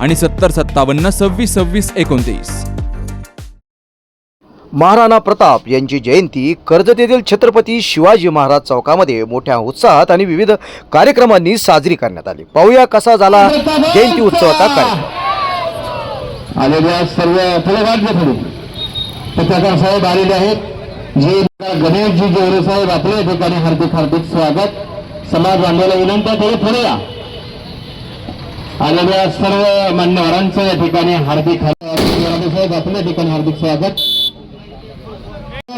आणि सत्तर सत्तावन्न सव्वीस सव्वीस एकोणतीस. महाराणा प्रताप यांची जयंती कर्जत येथील छत्रपती शिवाजी महाराज चौकामध्ये मोठ्या उत्साहात आणि विविध कार्यक्रमांनी साजरी करण्यात आली. पाहूया कसा झाला जयंती उत्सवाचा कार्यक्रम. आलेल्या सर्व पुढे वाटले थोडी पत्रकार साहेब आलेले आहेत. जे गणेशजी जोरे साहेब आपल्या या ठिकाणी हार्दिक हार्दिक स्वागत. समाज बांधवाला विनंती आहे थोडे पुढे या. आलेल्या सर्व मान्यवरांचं या ठिकाणी हार्दिक हार्दिक साहेब आपल्या ठिकाणी हार्दिक स्वागत.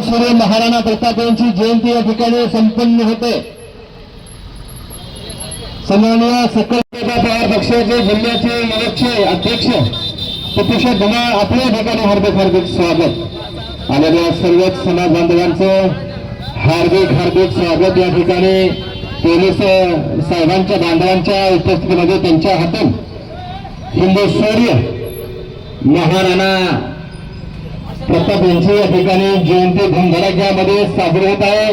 सर्व महाराणा प्रताप यांची जयंती या ठिकाणी संपन्न होते. सन्माननीय सकल पवार पक्षाचे जिल्ह्याचे मनोचे अध्यक्ष सतीश धुमाळ आपल्या ठिकाणी हार्दिक हार्दिक स्वागत. आलेल्या सर्वच समाज बांधवांचं हार्दिक हार्दिक स्वागत या ठिकाणी. पोलीस साहेबांच्या बांधवांच्या उपस्थितीमध्ये त्यांच्या हातून हिंदू शौर्य महाराणा प्रताप यांची या ठिकाणी जयंती धुमधडाक्यामध्ये साजरी होत आहे.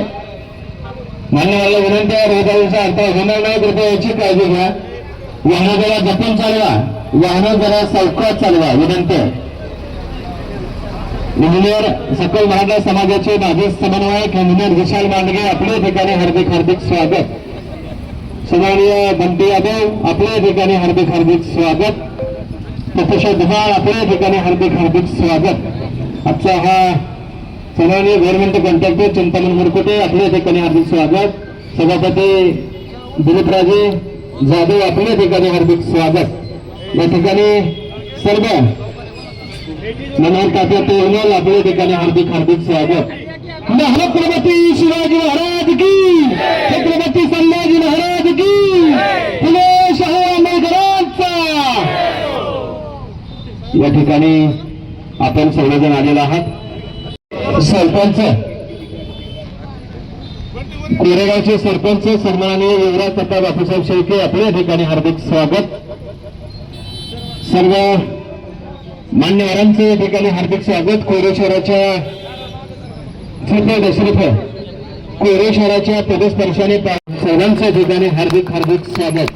मान्यवाला विनंती आहे रोजगारीचा अर्थ होणार नाही कृपया याची काळजी घ्या. वाहनं जरा जपून चालवा. वाहनं जरा सावकाश चालवा विनंती आहे. इंजिनियर सकल मराठा समाजाचे माजी समन्वयक इंजिनियर विशाल मांडगे आपल्या ठिकाणी हार्दिक हार्दिक स्वागत. सन्माननीय बंटी यादव आपल्या ठिकाणी हार्दिक हार्दिक स्वागत. प्रतिशत धुमाळ आपल्या ठिकाणी हार्दिक हार्दिक स्वागत. आजचा हा सन्माननीय गव्हर्नमेंट कॉन्ट्रॅक्टर चिंतामण मुरकुटे आपल्या ठिकाणी हार्दिक स्वागत. सभापती दिलीपराजे जाधव आपल्या ठिकाणी हार्दिक स्वागत. या ठिकाणी सर्व मनोहर तात्या आपल्या ठिकाणी हार्दिक हार्दिक स्वागत. छत्रपती शिवाजी महाराज की छत्रपती संभाजी महाराज की फुले शाहू आंबेडकरांचा. या ठिकाणी आपण सर्वजण आलेला आहात. सरपंच. कोरेगावचे सरपंच सन्माननीय युवराज सत्ता बापूसाहेब शेळके आपल्या ठिकाणी हार्दिक स्वागत. सर्व मान्यवरांचे या ठिकाणी हार्दिक स्वागत. कोरेश्वराच्या शहराच्या श्रीफळ दशरथ कोरेश्वराच्या पदस्पर्शाने सर्वांच्या ठिकाणी हार्दिक हार्दिक स्वागत.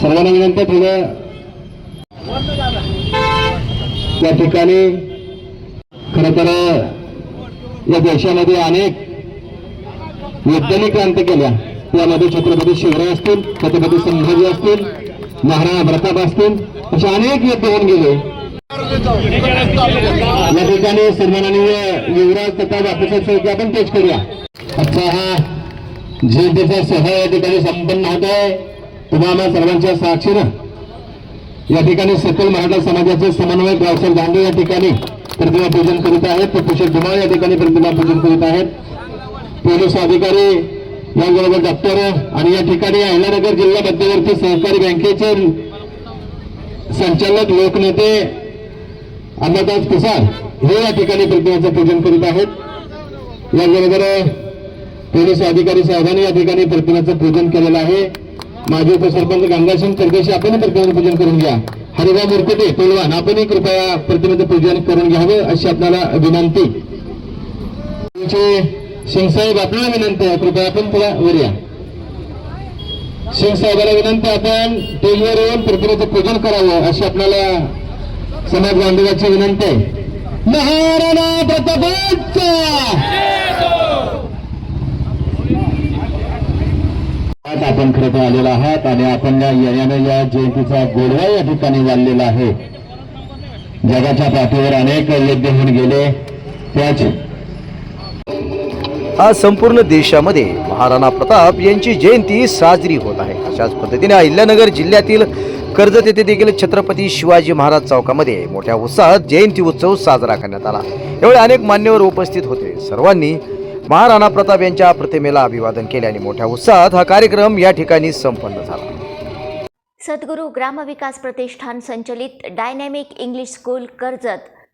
सर्वांना विनंती थोडं या ठिकाणी खर तर या देशामध्ये अनेक वैज्ञानिक क्रांती केल्या. त्यामध्ये छत्रपती शिवराय असतील छत्रपती संभाजी असतील महाराणा प्रताप असतील असे अनेक योद्धे होऊन गेले. या ठिकाणी सन्माननीय युवराज तथा बापूसाहेब शेळके आपण पेश करूया. आजचा हा जयंतीचा सोहळा या ठिकाणी संपन्न होत आहे. तुम्हाला सर्वांच्या साक्षीनं. या ठिकाणी सकल मराठा समाजाचे समन्वयक रावसाहेब दांडे या ठिकाणी प्रतिमा पूजन करीत आहेत. प्रतिशत धुमाळ या ठिकाणी प्रतिमा पूजन करीत आहेत. पोलीस अधिकारी याचबरोबर दप्तर आणि या ठिकाणी अहिल्यानगर जिल्हा मध्यवर्ती सहकारी बँकेचे संचालक लोकनेते अन्नदास कुसार हे या ठिकाणी प्रतिमाचं पूजन करीत आहेत. याचबरोबर पोलीस अधिकारी साहेबांनी या ठिकाणी प्रतिमाचं पूजन केलेलं आहे. माजी उपसरपंच गंगासिंग परदेशी आपण प्रतिमेचं पूजन करून घ्या. हरिभाऊ मुरकुटे पेलवान आपणही कृपया प्रतिमेचं पूजन करून घ्यावं अशी आपल्याला विनंती. शिवसाहेब आपल्याला विनंती आहे कृपया आपण थोडा वर या. विनंती आपण टेलवर येऊन प्रतिमेचं पूजन करावं अशी आपल्याला समाज बांधवाची विनंती आहे. महाराणा प्रताप आज आपण खरं तर आलेला आहात आणि आपण या याने या जयंतीचा गोडवा या ठिकाणी वाढलेला आहे. जगाच्या पाठीवर अनेक यज्ञ होऊन गेले. त्याच हा संपूर्ण देशामध्ये महाराणा प्रताप यांची जयंती साजरी होत आहे. अशाच पद्धतीने अहिल्यानगर जिल्ह्यातील कर्जत येथे देखील छत्रपती शिवाजी महाराज चौकामध्ये मोठ्या उत्साहात जयंती उत्सव साजरा करण्यात आला. यावेळी अनेक मान्यवर उपस्थित होते. सर्वांनी महाराणा प्रताप यांच्या प्रतिमेला अभिवादन केले आणि मोठ्या उत्साहात हा कार्यक्रम या ठिकाणी संपन्न झाला. सद्गुरू ग्रामविकास प्रतिष्ठान संचलित डायनॅमिक इंग्लिश स्कूल कर्जत.